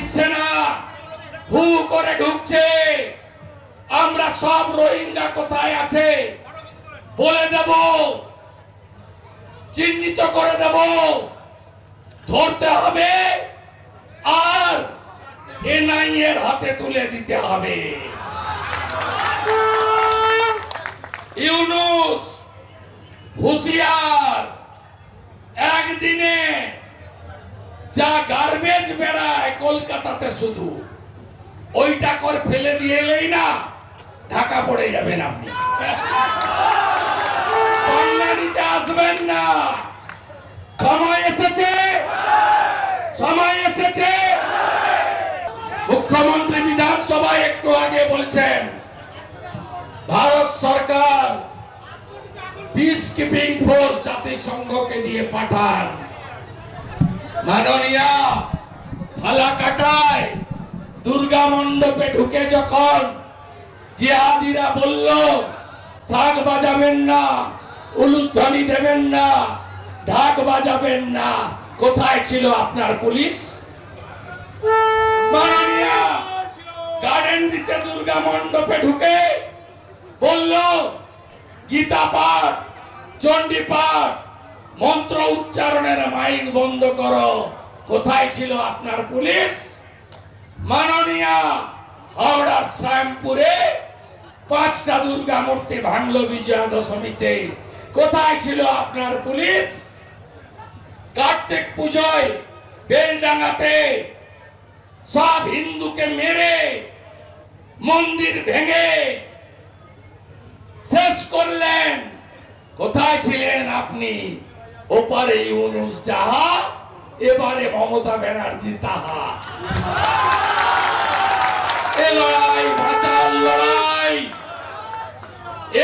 দিচ্ছে না। হু করে ঢুকছে। আমরা সব রোহিঙ্গা কোথায় আছে? বলে দেব। চিহ্নিত করে দেব। ধরতে হবে। আর এনআই এর হাতে তুলে দিতে হবে। ইউনুস, হুশিয়ার। একদিনে যা গার্বেজ বেড়ায় কলকাতাতে শুধু, ওইটা কর ফেলে দিয়ে এলেই না, ঢাকা পড়ে যাবেন আপনি। কল্যাণীতে আসবেন না। সময় এসেছে। সময় এসেছে। মুখ্যমন্ত্রী বিধানসভায় একটু আগে বলছেন, ভারত সরকার পিস কিপিং ফোর্স জাতিসংঘকে দিয়ে পাঠান। মাননীয়া ফালাকাটায় দুর্গা মণ্ডপে ঢুকে যখন জিহাদিরা বলল, শাক বাজাবেন না, উলুধ্বনি দেবেন না, ঢাক বাজাবেন না, কোথায় ছিল আপনার পুলিশ? মাননীয়া গার্ডেন দিচ্ছে দুর্গা মণ্ডপে ঢুকে, বলল, গীতা পাঠ, চণ্ডী পাঠ মন্ত্র উচ্চারণের মাইক বন্ধ করো। কোথায় ছিল আপনার পুলিশ? মাননীয়া হাওড়ার শ্যামপুরে পাঁচটা দুর্গা মূর্তি ভাঙলো বিজয়া দশমীতে কোথায় ছিল আপনার পুলিশ? কার্তিক পুজোয় বেলডাঙ্গাতে সব হিন্দুকে মেরে মন্দির ভেঙে শেষ করলেন। কোথায় ছিলেন আপনি? ওপারে ইউনুস যাহা, এবারে মমতা ব্যানার্জি তাহা। এ লড়াই বাঁচার লড়াই।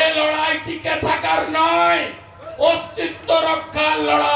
এ লড়াই টিকে থাকার নয়, অস্তিত্ব রক্ষার লড়াই।